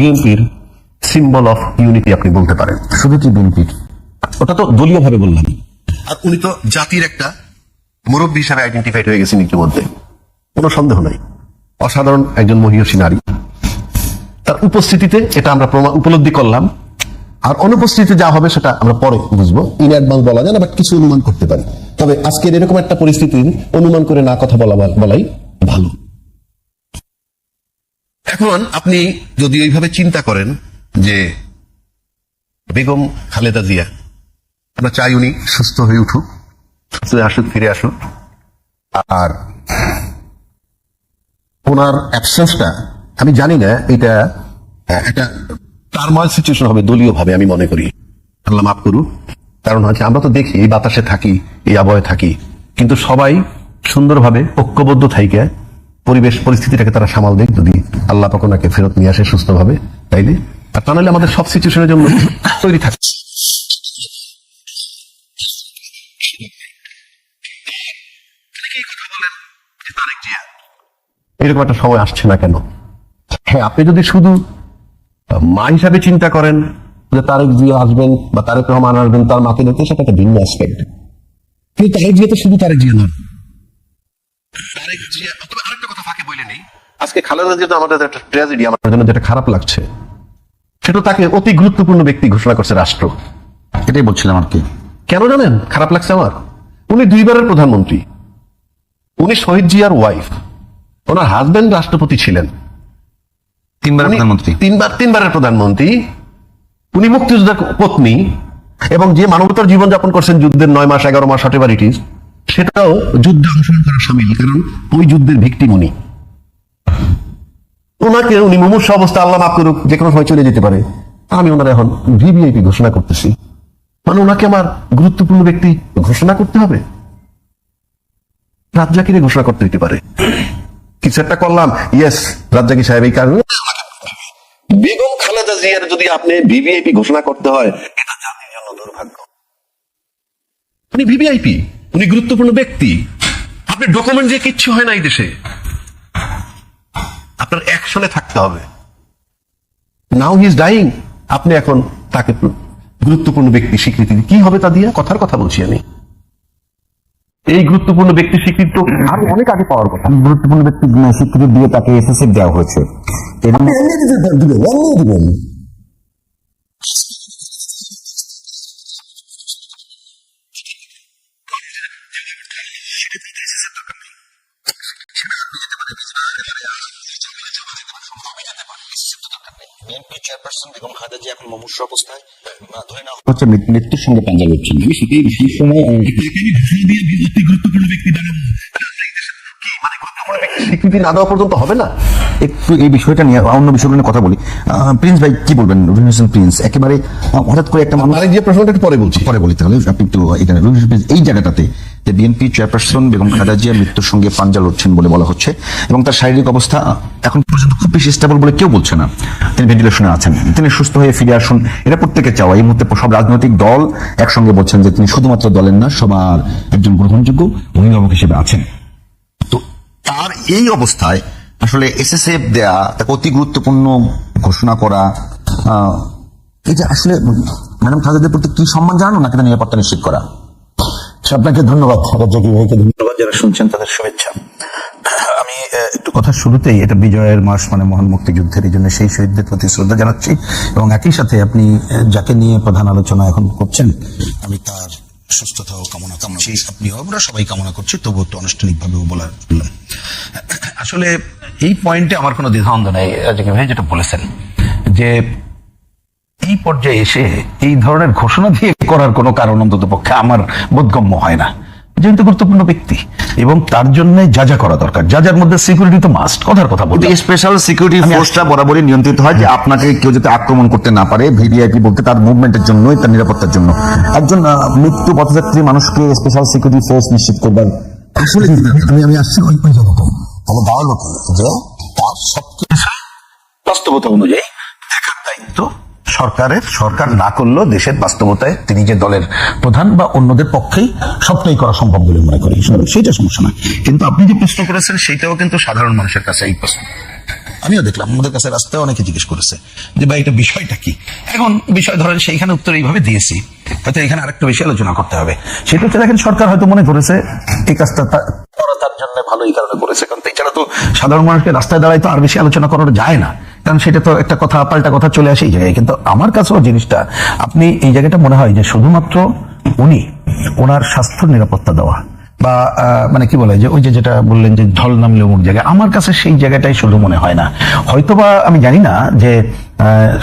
বিএনপির symbol of unity আপনি বলতে পারেন। শুধু কি বিএনপির? ওটা তো দলীয় ভাবে বললাম। আর উনি তো জাতির একটা মুরব্বী হিসাবে আইডেন্টিফাইড হয়ে গেছেন ইতিমধ্যে। কোনো সন্দেহ নাই। অসাধারণ একজন মহিষী নারী। তার উপস্থিতিতে এটা আমরা প্রমা- উপলব্ধি করলাম। আর অনুপস্থিতিতে যা হবে সেটা আমরা পরে বুঝব। ইন অ্যাডভান্স বলা যায় না বাট কিছু অনুমান করতে পারি। তবে আজকের এরকম একটা পরিস্থিতি অনুমান করে না কথা বলা বলাই ভালো। এখন আপনি যদি এইভাবে চিন্তা করেন যে, বেগম খালেদা জিয়া, আমরা চাই উনি সুস্থ হয়ে উঠুক, সুস্থ আসুক, ফিরে আসুক। আর ওনার অ্যাবসেন্সটা আমি জানি না, এটা একটা টার্ময়েল সিচুয়েশন হবে দলীয় ভাবে আমি মনে করি। আল্লাহ মাফ করুক। কারণ হচ্ছে, আমরা তো দেখি, এই বাতাসে থাকি, এই আবহাওয়ায় থাকি। কিন্তু সবাই সুন্দরভাবে ঐক্যবদ্ধ থাইকে পরিবেশ, পরিস্থিতিটাকে তারা সামাল দেয় যদি আল্লাহ পাক ওনাকে ফেরত নিয়ে আসে সুস্থভাবে তাইলে আর তা নাহলে আমাদের সব সিচুয়েশনের জন্য তৈরি থাকে। এরকম একটা সময় আসছে না কেন? হ্যাঁ আপনি যদি শুধু মা হিসাবে চিন্তা করেন, যে তারেক জিয়া আসবেন বা তারেক রহমান আসবেন, তার মাকে দেখতে সেটা একটা ভিন্ন অ্যাসপেক্ট কিন্তু তারেক জিয়া তো শুধু তারেক জিয়া নন তারেক জিয়া ফাঁকে বলে নেই। আজকে খালেদা জিয়া তো আমাদের একটা ট্র্যাজেডি আমার জন্য যেটা খারাপ লাগছে সেটা তাকে অতি গুরুত্বপূর্ণ ব্যক্তি ঘোষণা করছে রাষ্ট্র। এটাই বলছিলাম আর কি। কেন জানেন? খারাপ লাগছে আমার। উনি দুইবারের প্রধানমন্ত্রী। উনি শহীদ জিয়ার ওয়াইফ ওনার হাজবেন্ড রাষ্ট্রপতি ছিলেন। তিনবার প্রধানমন্ত্রী। তিনবার তিনবারের প্রধানমন্ত্রী। উনি মুক্তিযোদ্ধার পত্নী। এবং যে মানবতার জীবনযাপন করছেন যুদ্ধের নয় মাস এগারো মাস হটেবার ইট ইজ সেটাও যুদ্ধে অংশগ্রহণ করা সামিল, কারণ ওই যুদ্ধের ভিক্টিম উনি ওনাকে, উনি মুমূর্ষ অবস্থা, আল্লাহ মাফ করুক, যে কোনো সময় চলে যেতে পারে। আমি ওনার এখন ভিভিআইপি ঘোষণা করতেছি। মানে ওনাকে আমার গুরুত্বপূর্ণ ব্যক্তি ঘোষণা করতে হবে? রাজ্জাকিরে ঘোষণা করতে হইতে পারে। কিছু একটা করলাম ইয়েস রাজ্জাকি সাহেব এই কারণে বেগম খালেদা জিয়ার যদি আপনি ভিভিআইপি ঘোষণা করতে হয়, এটা জাতির জন্য দুর্ভাগ্য। উনি ভিভিআইপি? উনি গুরুত্বপূর্ণ ব্যক্তি। আপনি ডকুমেন্ট দিয়ে কিচ্ছু হয় না এই দেশে। আপনার অ্যাকশনে থাকতে হবে। নাও হি ইজ ডাইং আপনি এখন তাকে গুরুত্বপূর্ণ ব্যক্তি স্বীকৃতি কি হবে তা দিয়ে? কথার কথা বলছি আমি। এই গুরুত্বপূর্ণ ব্যক্তি স্বীকৃতি তো আরও অনেক আগে পাওয়ার কথা। গুরুত্বপূর্ণ ব্যক্তি স্বীকৃতি দিয়ে তাকে এসএসএফ দেওয়া হয়েছে। দিবেন। বিএনপি চেয়ারপারসন বেগম খালেদা জিয়া এখন মুমূর্ষ অবস্থায়। ধরে নেওয়া হচ্ছে মৃত্যুর সঙ্গে পাঞ্জাব লড়ছেন আমি সেটাই সেই সময় আহ, স্বীকৃতি না দেওয়া পর্যন্ত হবে না? একটু এই বিষয়টা নিয়ে অন্য বিষয়গুলো নিয়ে কথা বলি। প্রিন্স ভাই কি বলবেন? হোসেন প্রিন্স একেবারে হঠাৎ করে একটা মানুষ যে প্রশ্নটা একটু পরে বলছি। পরে বলি তাহলে আপনি একটু এটা প্রিন্স এই জায়গাটাতে যে বিএনপি চেয়ারপারসন বেগম খালেদা জিয়া মৃত্যুর সঙ্গে পাঞ্জা লড়ছেন বলে বলা হচ্ছে এবং তার শারীরিক অবস্থা এখন পর্যন্ত খুব বেশি স্টেবল বলে কেউ বলছে না। তিনি ভেন্টিলেশনে আছেন। তিনি সুস্থ হয়ে ফিরে আসুন। এটা প্রত্যেকে চাওয়া। এই মুহূর্তে সব রাজনৈতিক দল একসঙ্গে বলছেন যে তিনি শুধুমাত্র দলের না সবার একজন গ্রহণযোগ্য অভিভাবক হিসেবে আছেন। তার এই অবস্থায় আসলে এসএসএফ দেয়া তাকে অতি গুরুত্বপূর্ণ ঘোষণা করা আহ, এটা আসলে ম্যাডাম খালেদার প্রতি কি সম্মান জানানো নাকি তার নিরাপত্তা নিশ্চিত করা? আপনাকে ধন্যবাদ রাজ্জাকি ভাইকে ধন্যবাদ। ধন্যবাদ যারা শুনছেন তাদের শুভেচ্ছা। আমি একটু কথা শুরুতেই এটা বিজয়ের মাস মানে মহান মুক্তিযুদ্ধের এই জন্য সেই শহীদদের প্রতি শ্রদ্ধা জানাচ্ছি। এবং একই সাথে আপনি যাকে নিয়ে প্রধান আলোচনা এখন করছেন আমি তার সুস্থতাও কামনা করছি আপনি, আমরা সবাই কামনা করছি তবু একটু আনুষ্ঠানিকভাবেও বলার আসলে এই পয়েন্টে আমার কোনো দ্বিধাদ্বন্দ্ব নেই রাজাকি ভাই যেটা বলেছেন, যে এই পর্যায়ে এসে এই ধরনের ঘোষণা দিয়ে করার কোনো কারণ অন্তত পক্ষে আমার বোধগম্য হয় না। যেহেতু গুরুত্বপূর্ণ ব্যক্তি। এবং তার জন্য যা যা করা দরকার। যা যার মধ্যে সিকিউরিটি তো মাস্ট কথার কথা বলতে স্পেশাল সিকিউরিটি ফোর্সটা বরাবরই নিয়ন্ত্রিত হয় যে আপনাকে কেউ যাতে আক্রমণ করতে না পারে ভিভিআইপি বলতে তার মুভমেন্টের জন্যই তার নিরাপত্তার জন্য। একজন মৃত্যু পথযাত্রী মানুষকে স্পেশাল সিকিউরিটি ফোর্স নিশ্চিত করবার আসলে আমি আমি আসছি ওই ওই জগতে আমার দাঁড়াল কি যে তার সবকিছু বাস্তবতা অনুযায়ী দেখার দায়িত্ব সরকারের, সরকার না করলেও দেশের বাস্তবতায় তিনি যে দলের প্রধান বা অন্যদের পক্ষেই সবটাই করা সম্ভব বলে মনে করি। সেইটা সমস্যা নয়। কিন্তু আপনি যে প্রশ্ন করেছেন সেটাও কিন্তু সাধারণ মানুষের কাছে এই প্রশ্ন। আমিও দেখলাম, আমাদের কাছে রাস্তায় অনেকে জিজ্ঞেস করেছে যে, ভাই, এটা বিষয়টা কি? এখন বিষয় ধরেন সেইখানে উত্তর এইভাবে দিয়েছি। হয়তো এখানে আরেকটা বেশি আলোচনা করতে হবে। সেটা হচ্ছে, দেখেন, সরকার হয়তো মনে করেছে, এই কাজটা তার জন্য ভালো এই কারণে করেছে। কারণ এছাড়া তো সাধারণ মানুষকে রাস্তায় দাঁড়ায় তো আর বেশি আলোচনা করা যায় না। কারণ সেটা তো একটা কথা, পাল্টা কথা চলে আসে এই জায়গায়। কিন্তু আমার কাছেও জিনিসটা, আপনি এই জায়গাটা মনে হয় যে শুধুমাত্র উনি ওনার স্বাস্থ্য নিরাপত্তা দেওয়া বা মানে কি বলে, যে ওই যে যেটা বললেন যে ঢল নামলে অমুক জায়গায়, আমার কাছে সেই জায়গাটাই শুধু মনে হয় না। হয়তোবা আমি জানি না যে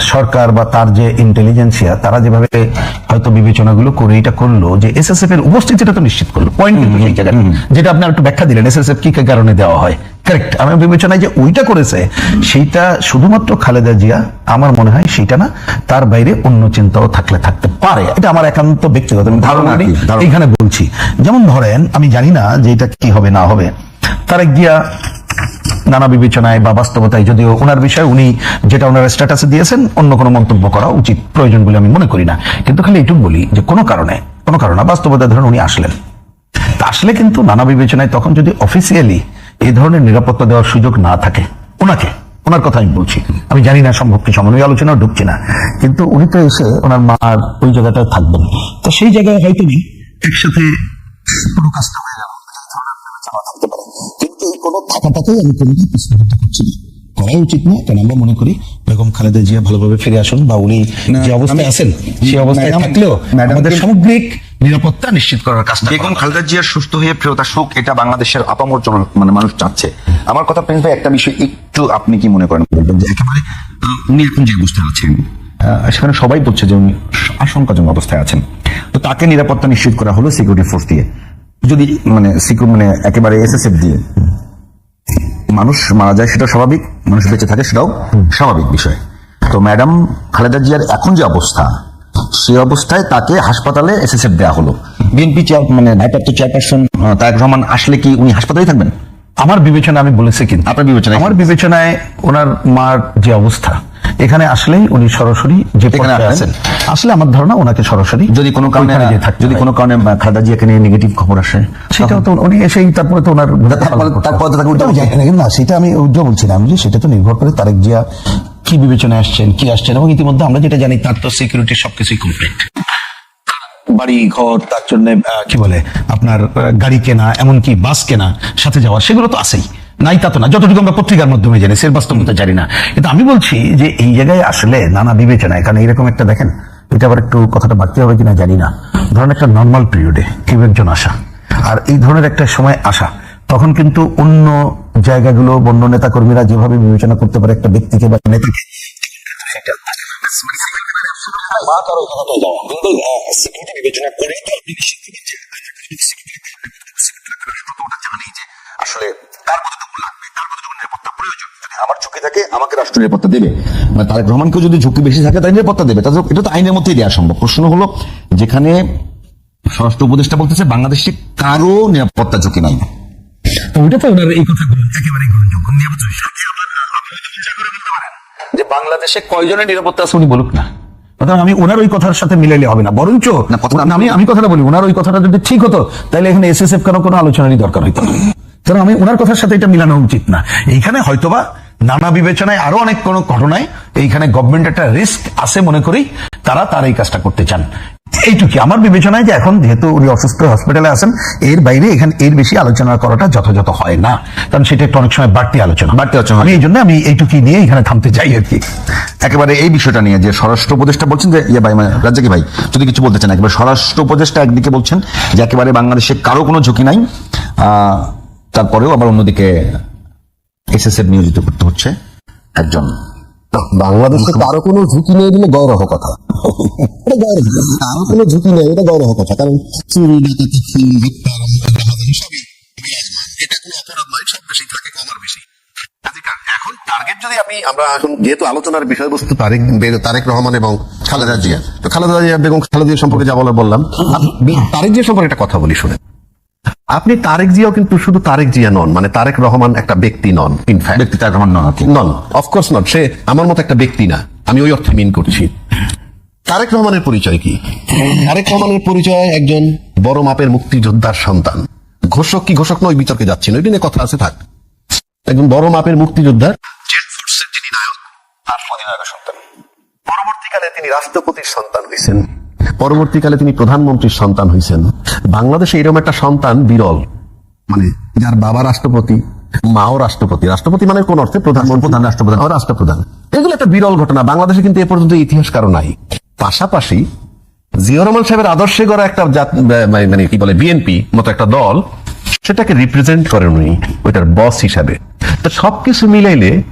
সরকার বা তার যে ইন্টেলিজেন্সিয়া তারা যেভাবে হয়তো বিবেচনাগুলো করে এটা করল যে এসএসএফ এর উপস্থিতিটা তো নিশ্চিত করল। পয়েন্ট কিন্তু সেই জায়গায়। যেটা আপনি একটু ব্যাখ্যা দিলেন এসএসএফ কি কি কারণে দেওয়া হয়? কারেক্ট আমার বিবেচনায় যে ওইটা করেছে সেইটা শুধুমাত্র খালেদা জিয়া আমার মনে হয় সেইটা না তার বাইরে অন্য চিন্তাও থাকলে থাকতে পারে। এটা আমার একান্ত ব্যক্তিগত ধারণা। ধারণা। বলছি। যেমন ধরেন আমি জানি না যে এটা কি হবে না হবে। তারেক জিয়া নানা বিবেচনায় বা বাস্তবতায় যদিও ওনার বিষয়ে উনি যেটা ওনার স্ট্যাটাসে দিয়েছেন, অন্য কোনো মন্তব্য করা উচিত প্রয়োজন বলে আমি মনে করি না। কিন্তু খালি এটুকু বলি যে কোনো কারণে কোনো কারণে বাস্তবতায় ধরেন উনি আসলেন। আসলে কিন্তু নানা বিবেচনায় তখন যদি অফিসিয়ালি এই ধরনের নিরাপত্তা দেওয়ার সুযোগ না থাকে ওনাকে ওনার কথা আমি বলছি। আমি জানি না, সম্ভব কি সম্মান ওই আলোচনাও ঢুকছি না। কিন্তু উনি তো এসে ওনার মার ওই জায়গাটায় থাকবেন। তো সেই জায়গায় হয়তো একসাথে পুরো কাজটা হয়ে গেল পারে কিন্তু এই কোনো থাকাটাকেই আমি কোনোদিন প্রশ্নবিদ্ধ করছি না। করা উচিত না কারণ আমরা মনে করি বেগম খালেদা জিয়া ভালোভাবে ফিরে আসুন বা উনি যে অবস্থায় আছেন সেই অবস্থায় থাকলেও আমাদের সামগ্রিক নিরাপত্তা নিশ্চিত করার কাজটা বেগম খালেদা জিয়ার সুস্থ হয়ে আসুক এটা বাংলাদেশের আপামর জন মানে মানুষ চাচ্ছে। আমার কথা প্রিন্স ভাই একটা বিষয় একটু আপনি কি মনে করেন? বলবেন যে একেবারে উনি এখন যে অবস্থায় আছেন সেখানে সবাই বলছে যে উনি আশঙ্কাজনক অবস্থায় আছেন। তো তাকে নিরাপত্তা নিশ্চিত করা হলো সিকিউরিটি ফোর্স দিয়ে। যদি মানে মানে একেবারে এসএসএফ দিয়ে মানুষ মারা যায় সেটা স্বাভাবিক মানুষ বেঁচে থাকে সেটাও স্বাভাবিক বিষয়। তো ম্যাডাম খালেদা জিয়ার এখন যে অবস্থা সেই অবস্থায় তাকে হাসপাতালে এসএসএফ দেওয়া হলো। বিএনপি মানে ভারপ্রাপ্ত চেয়ারপারসন আহ, তারেক রহমান আসলে কি উনি হাসপাতালে থাকবেন? আমার বিবেচনা আমি বলেছি কিন্তু আপনার বিবেচনায় আমার বিবেচনায় ওনার মার যে অবস্থা এখানে আসলেই উনি সরাসরি যে এখানে পর্যায়ে আছেন আসলে আমার ধারণা ওনাকে সরাসরি যদি কোনো কারণে যেয়ে যদি কোনো কারণে খালেদা জিয়াকে নিয়ে নেগেটিভ খবর আসে সেটাও তো উনি এসেই তারপরে তো ওনার তারপরে- তাকে ওটাও জানি না, সেটা আমি ওইটা বলছিলাম যে সেটা তো নির্ভর করে তারেক জিয়া কি বিবেচনায় আসছেন কি আসছেন এবং ইতিমধ্যে আমরা যেটা জানি তার তো সিকিউরিটি সবকিছুই কমপ্লিট বাড়ি ঘর তার জন্য কি বলে আপনার গাড়ি কেনা এমনকি বাস কেনা সাথে যাওয়ার সেগুলো তো আছেই। নাই তা তো না যতটুকু আমরা পত্রিকার মাধ্যমে জানি সে বাস্তবতা জানি না কিন্তু আমি বলছি যে এই জায়গায় আসলে নানা বিবেচনায় কারণ এরকম একটা দেখেন এটা আবার একটু কথাটা বাড়তে হবে কিনা জানি না ধরেন একটা নর্মাল পিরিয়ডে কেউ একজন আসা আর এই ধরনের একটা সময় আসা তখন কিন্তু অন্য জায়গাগুলো অন্য নেতা কর্মীরা যেভাবে বিবেচনা করতে পারে একটা ব্যক্তিকে বা নেতাকে বিবেচনা আসলে কার কতটুকু লাগবে কার কতটুকু নিরাপত্তা প্রয়োজন। যদি আমার ঝুঁকি থাকে আমাকে রাষ্ট্র নিরাপত্তা দেবে। মানে তারেক রহমানকেও যদি ঝুঁকি বেশি থাকে তাই নিরাপত্তা দেবে। তাদের এটা তো আইনের মধ্যেই দেওয়া সম্ভব। প্রশ্ন হলো যেখানে স্বরাষ্ট্র উপদেষ্টা বলতেছে বাংলাদেশে কারও নিরাপত্তা ঝুঁকি নাই। ওইটা তো ওনার এই কথাগুলো একেবারে গ্রহণযোগ্য নিরাপত্তা যে বাংলাদেশে কয়জনের নিরাপত্তা আছে উনি বলুক না। অর্থাৎ আমি ওনার ওই কথার সাথে মিলাইলে হবে না। বরঞ্চ না, আমি আমি কথাটা বলি ওনার ওই কথাটা যদি ঠিক হতো তাহলে এখানে এসএসএফ কেন কোনো আলোচনারই দরকার হইতো না। কারণ আমি ওনার কথার সাথে এটা মিলানো উচিত না। এইখানে হয়তোবা নানা বিবেচনায় আরও অনেক কোনো ঘটনায় এইখানে গভর্নমেন্ট একটা রিস্ক আছে মনে করি তারা তার এই কাজটা করতে চান। এইটুকি। আমার বিবেচনায় যে এখন যেহেতু উনি অসুস্থ হসপিটালে আছেন এর বাইরে এখানে এর বেশি আলোচনা করাটা যথাযথ হয় না। কারণ সেটা একটু অনেক সময় বাড়তি আলোচনা। বাড়তি আলোচনা আমি এই জন্য আমি এইটুকি নিয়ে এখানে থামতে চাই আর কি। একেবারে এই বিষয়টা নিয়ে যে স্বরাষ্ট্র উপদেষ্টা বলছেন যে ইয়ে ভাই মানে রাজ্জাকি ভাই যদি কিছু বলতে চান একেবারে স্বরাষ্ট্র উপদেষ্টা একদিকে বলছেন যে একেবারে বাংলাদেশে কারও কোনো ঝুঁকি নাই। আহ, তারপরেও আবার অন্যদিকে এসএসএফ নিয়োজিত করতে হচ্ছে একজন বাংলাদেশে কারও কোনো ঝুঁকি নেই বলে গৌরব কথা। এটা গৌরব কারও কোনো ঝুঁকি নেই এটা গৌরব কথা। কারণ চুরি ডাকাতি খুন হত্যা সবই এটা কোনো অপরাধ নয় সব বেশি থাকে কম আর বেশি। এখন টার্গেট যদি আমি আমরা এখন যেহেতু আলোচনার বিষয়বস্তু তারেক তারেক রহমান এবং খালেদা জিয়া। তো খালেদা জিয়া বেগম খালেদা জিয়া সম্পর্কে যা বলার বললাম। তারেক জিয়া সম্পর্কে একটা কথা বলি শুনে আপনি তারেক জিয়াও কিন্তু শুধু তারেক জিয়া নন মানে তারেক রহমান একটা ব্যক্তি নন ইনফ্যাক্ট ব্যক্তি তার রহমান নন নন অফকোর্স নট সে আমার মতো একটা ব্যক্তি না আমি ওই অর্থে মিন করছি। তারেক রহমানের পরিচয় কি? তারেক রহমানের পরিচয় একজন বড় মাপের মুক্তিযোদ্ধার সন্তান। ঘোষক কি ঘোষক নয় বিতর্কে যাচ্ছি না ওইটা নিয়ে কথা আছে থাক। একজন বড় মাপের মুক্তিযোদ্ধার পরবর্তীকালে তিনি রাষ্ট্রপতির সন্তান হয়েছেন। পরবর্তীকালে তিনি প্রধানমন্ত্রীর সন্তান হয়েছেন বাংলাদেশে এরকম একটা সন্তান বিরল। মানে যার বাবা রাষ্ট্রপতি মাও রাষ্ট্রপতি। রাষ্ট্রপতি মানে কোন অর্থে প্রধানমন্ত্রী প্রধান রাষ্ট্রপ্রধান। রাষ্ট্রপ্রধান। এগুলো একটা বিরল ঘটনা। বাংলাদেশে কিন্তু এ পর্যন্ত ইতিহাস কারও নাই। পাশাপাশি জিয়া রহমান সাহেবের আদর্শে গড়া একটা মানে মানে কি বলে বিএনপি মতো একটা দল সেটাকে রিপ্রেজেন্ট করেন উনি ওইটার বস হিসাবে। তো সবকিছু মিলাইলে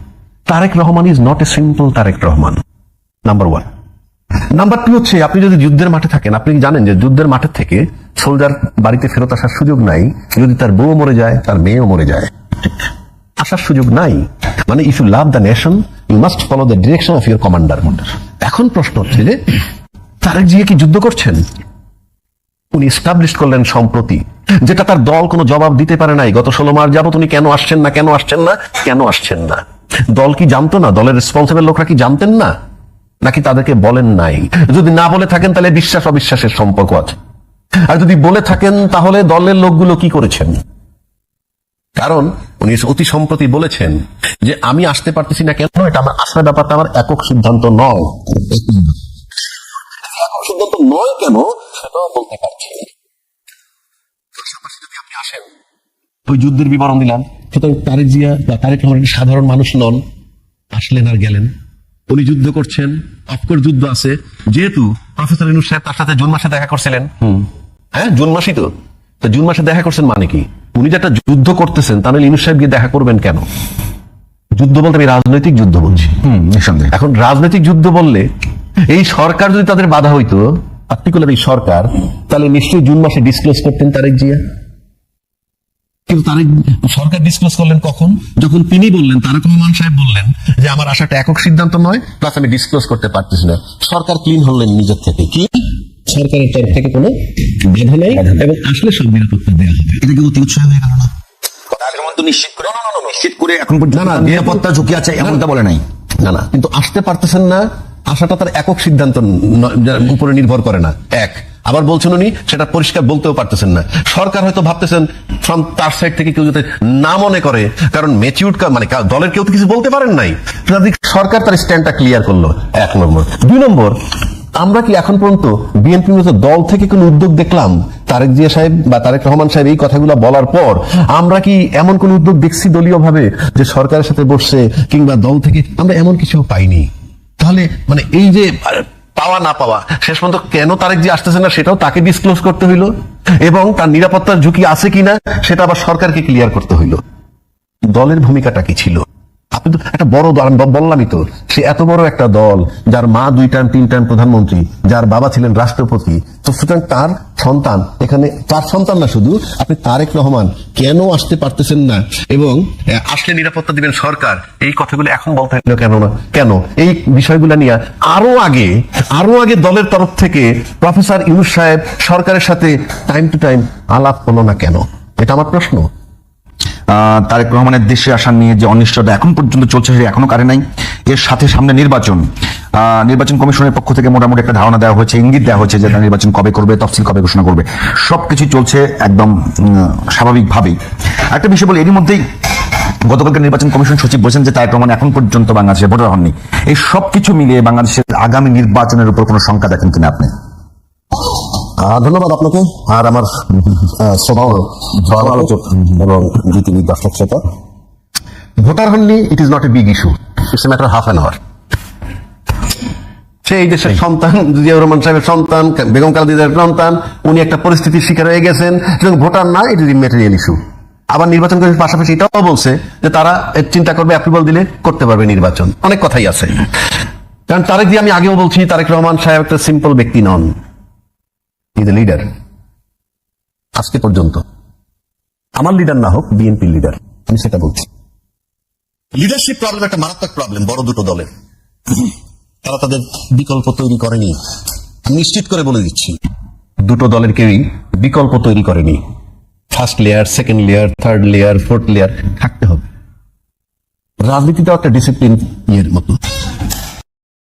Tarique Rahman is not a simple Tarique Rahman number one number two হচ্ছে, আপনি যদি যুদ্ধের মাঠে থাকেন, আপনি জানেন যে যুদ্ধের মাঠের থেকে সোলজার বাড়িতে ফেরত আসার সুযোগ নাই? যদি তার বউ মরে যায়, তার মেয়েও মরে যায়। আসার সুযোগ নাই। মানে if you love the nation you must follow the direction of your commander এখন প্রশ্ন হচ্ছে যে, তারেক জিয়া কি যুদ্ধ করছেন? উনি এস্টাবলিশ করলেন সম্প্রতি। যেটা তার দল কোনো জবাব দিতে পারে নাই। গত ষোলো মাস যাবত উনি কেন আসছেন না, কেন আসছেন না, কেন আসছেন না? দল কি জানতো না? দলের রেসপন্সিবল লোকরা কি জানতেন না? নাকি তাদেরকে বলেন নাই? যদি না বলে থাকেন, তাহলে বিশ্বাস অবিশ্বাসের সম্পর্ক আছে। আর যদি বলে থাকেন, তাহলে দলের লোকগুলো কি করেছেন? কারণ উনি অতি সম্প্রতি বলেছেন যে, আমি আসতে পারতেছি না কেন? এটা আমার আসার ব্যাপারটা আমার একক সিদ্ধান্ত নয়। একক সিদ্ধান্ত নয় কেন? সেটাও বলতে পারছি ওই যুদ্ধের বিবরণ দিলাম। সুতরাং তারেক জিয়া বা তারেক রহমান সাধারণ মানুষ নন। আসলেন আর গেলেন। উনি যুদ্ধ করছেন অফকোর্স যুদ্ধ আছে। যেহেতু প্রফেসর ইনুস সাহেব তার সাথে জুন মাসে দেখা করছিলেন। হ্যাঁ জুন মাসেই তো। তো জুন মাসে দেখা করছেন মানে কি? উনি যে একটা যুদ্ধ করতেছেন তাহলে ইনুস সাহেব গিয়ে দেখা করবেন কেন? যুদ্ধ বলতে আমি রাজনৈতিক যুদ্ধ বলছি। হুম এখন রাজনৈতিক যুদ্ধ বললে এই সরকার যদি তাদের বাধা হইতো পার্টিকুলার এই সরকার তাহলে নিশ্চয়ই জুন মাসে ডিসক্লোজ করতেন তারেক জিয়া। কিন্তু তারেক সরকার ডিসক্লোজ করলেন কখন? যখন তিনি বললেন তারেক রহমান সাহেব বললেন যে আমার আশাটা একক সিদ্ধান্ত নয় প্লাস আমি ডিসক্লোজ করতে পারতেছি না। সরকার ক্লিন হলেন নিজের থেকে। কি? সরকারের তরফ থেকে কোনো বাধা নেই এবং আসলে সব নিরাপত্তা দেওয়া হবে। এটা কি অতি উৎসাহ হয়ে গেল না। নিশ্চিত করে নিশ্চিত করে এখন পর্যন্ত না, না, নিরাপত্তা ঝুঁকি আছে এমনটা বলে নাই। না না। কিন্তু আসতে পারতেছেন না আসাটা তার একক সিদ্ধান্ত উপরে নির্ভর করে না। এক আবার বলছেন উনি, সেটা পরিষ্কার বলতেও পারতেছেন না। সরকার হয়তো ভাবতেছেন ফ্রম তার সাইড থেকে কেউ যাতে না মনে করে, কারণ মেচিউড মানে দলের কেউ তো কিছু বলতে পারেন নাই। সরকার তার স্ট্যান্ডটা ক্লিয়ার করল, এক নম্বর। দুই নম্বর, আমরা কি এখন পর্যন্ত বিএনপি দল থেকে কোন উদ্যোগ দেখলাম? তারেক জিয়া সাহেব বা তারেক রহমান সাহেব এই কথাগুলো বলার পর, আমরা কি এমন কোন উদ্যোগ দেখছি দলীয় ভাবে যে সরকারের সাথে বসছে কিংবা দল থেকে আমরা এমন কিছু পাইনি? তাহলে মানে এই যে পাওয়া না পাওয়া, শেষ পর্যন্ত কেন তারেক জি আসতেছে না সেটাও তাকে ডিসক্লোজ করতে হইল এবং তার নিরাপত্তার ঝুঁকি আছে কিনা সেটা আবার সরকারকে ক্লিয়ার করতে হইল। দলের ভূমিকাটা কি ছিল? আপনি তো একটা বড় দল, আমি বললামই তো, সে এত বড় একটা দল যার মা দুই টাইম তিন টাইম প্রধানমন্ত্রী, যার বাবা ছিলেন রাষ্ট্রপতি। তো সুতরাং তার সন্তান, এখানে তার সন্তান না শুধু, আপনি তারেক রহমান কেন আসতে পারতেছেন না? এবং আসলে নিরাপত্তা দিবেন সরকার, এই কথাগুলো এখন বলতে হলো কেন না? কেন? এই বিষয়গুলো নিয়ে আরও আগে আরও আগে দলের তরফ থেকে প্রফেসর ইউনুস সাহেব সরকারের সাথে টাইম টু টাইম আলাপ হলো না কেন? এটা আমার প্রশ্ন। তারেক রহমানের দেশে আসা নিয়ে যে অনিশ্চয়তা এখন পর্যন্ত চলছে সেটা এখনও কারে নাই। এর সাথে সামনে নির্বাচন। নির্বাচন কমিশনের পক্ষ থেকে মোটামুটি একটা ধারণা দেওয়া হয়েছে, ইঙ্গিত দেওয়া হয়েছে যে নির্বাচন কবে করবে, তফসিল কবে ঘোষণা করবে। সবকিছু চলছে একদম স্বাভাবিকভাবেই। একটা বিষয় বলি, এরই মধ্যেই গতকালকে নির্বাচন কমিশন সচিব বলেছেন যে তারেক রহমান এখন পর্যন্ত বাংলাদেশে ভোটার হননি। এই সবকিছু মিলিয়ে বাংলাদেশের আগামী নির্বাচনের উপর কোনো শঙ্কা দেখেন কিনা আপনি? ধন্যবাদ আপনাকে। আর আমার শ্রোতা আলোচক এবং জিটিভি দর্শক শ্রোতা। ভোটার হননি it is not a big issue it's a matter half an hour সে এই দেশের সন্তান জিয়াউর রহমান সাহেবের সন্তান বেগম কালদিদের সন্তান উনি একটা পরিস্থিতির শিকার হয়ে গেছেন। সুতরাং ভোটার না ইট ইজ ম্যাটেরিয়াল ইস্যু আবার নির্বাচন কমিশন পাশাপাশি এটাও বলছে যে তারা চিন্তা করবে অ্যাপ্রুভাল দিলে করতে পারবে নির্বাচন। অনেক কথাই আছে। কারণ তারেক দিয়ে আমি আগেও বলছি তারেক রহমান সাহেব একটা সিম্পল ব্যক্তি নন। ইজ এ লিডার আজকে পর্যন্ত। আমার লিডার না হোক বিএনপি লিডার আমি সেটা বলছি। লিডারশিপ প্রবলেম একটা মারাত্মক প্রবলেম বড় দুটো দলের। তারা তাদের বিকল্প তৈরি করেনি। নিশ্চিত করে বলে দিচ্ছি, দুটো দলের কেউই বিকল্প তৈরি করেনি। First layer second layer third layer fourth layer থাকতে হবে। রাজনীতিটাও একটা ডিসিপ্লিন ইয়ের মতো।